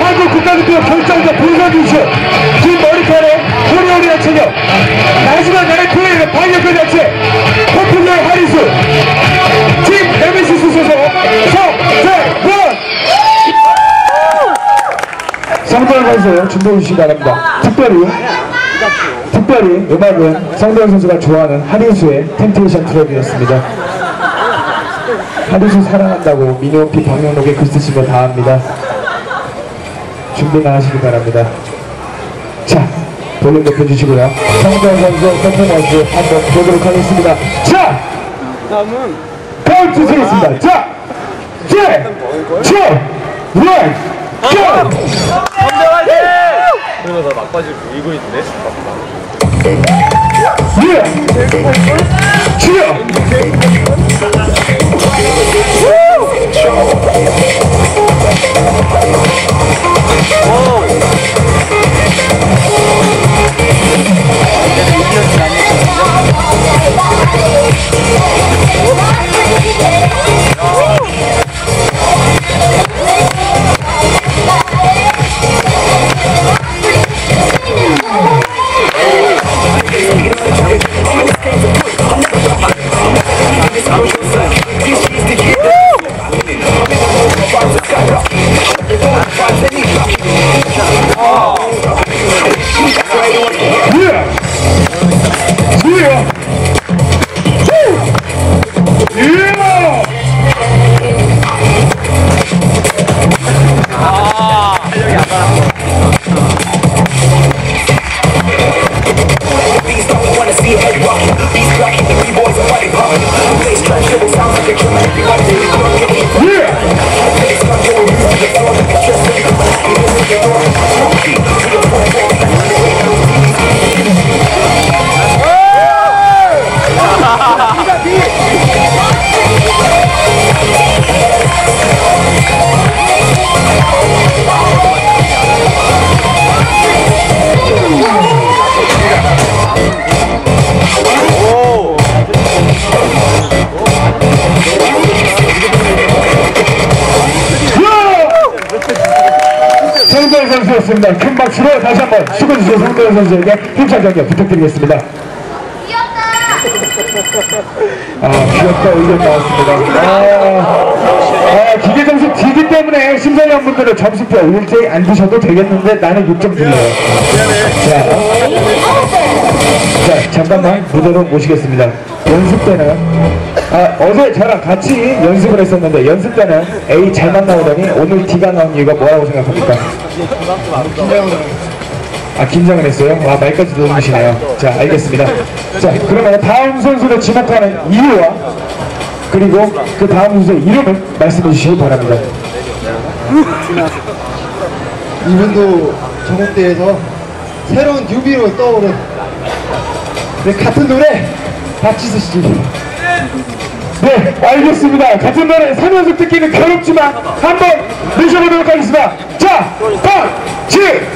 한국 국가대표 결정자 불가주쇼 긴 머리카락에 호리호리한 체격 마지막 나의 플레이는 반격의 자체 퍼플러의 하리수. 팀 네메시스 소속 성재원 성대현 선수 준비해 주시기 바랍니다. 특별히 특별히 음악은 성대현 선수가 좋아하는 하리수의 템테이션 트랙이었습니다 하루수 사랑한다고 미니홈피 방명록에 글 쓰신 거 다 합니다. 준비나 하시기 바랍니다. 자, 볼륨 높여주시고요. 성대현 선수 퍼포먼스 한번 보도록 하겠습니다. 자! 다음은 카운트 세겠습니다. 자! 제! 초! 원! 고! 그러면 나 막바지 이고 있네. 예! 성대현 선수였습니다. 큰 박수로 다시 한번 수고해주신 성대현 선수에게 힘찬 경기 부탁드리겠습니다. 아, 귀엽다 의견 나왔습니다. 아, 아, 기계 점수 D기 때문에 심사위원 분들은 점수표 일제히 안 주셔도 되겠는데 나는 6점 드려요. 자, 자, 잠깐만 무대로 모시겠습니다. 연습 때는, 아, 어제 저랑 같이 연습을 했었는데, 연습 때는 A 잘만 나오더니 오늘 D가 나온 이유가 뭐라고 생각합니까? 아, 긴장을 했어요? 아, 말까지 넣으시네요. 자, 알겠습니다. 자, 그러면 다음 선수를 지목하는 이유와 그리고 그 다음 선수의 이름을 말씀해 주시기 바랍니다. 이분도 전국대에서 새로운 뉴비로 떠오른 네, 같은 노래 박지수 씨. 네, 알겠습니다. 같은 노래 3연속 듣기는 괴롭지만 한번 모셔보도록 하겠습니다. 자, 박지!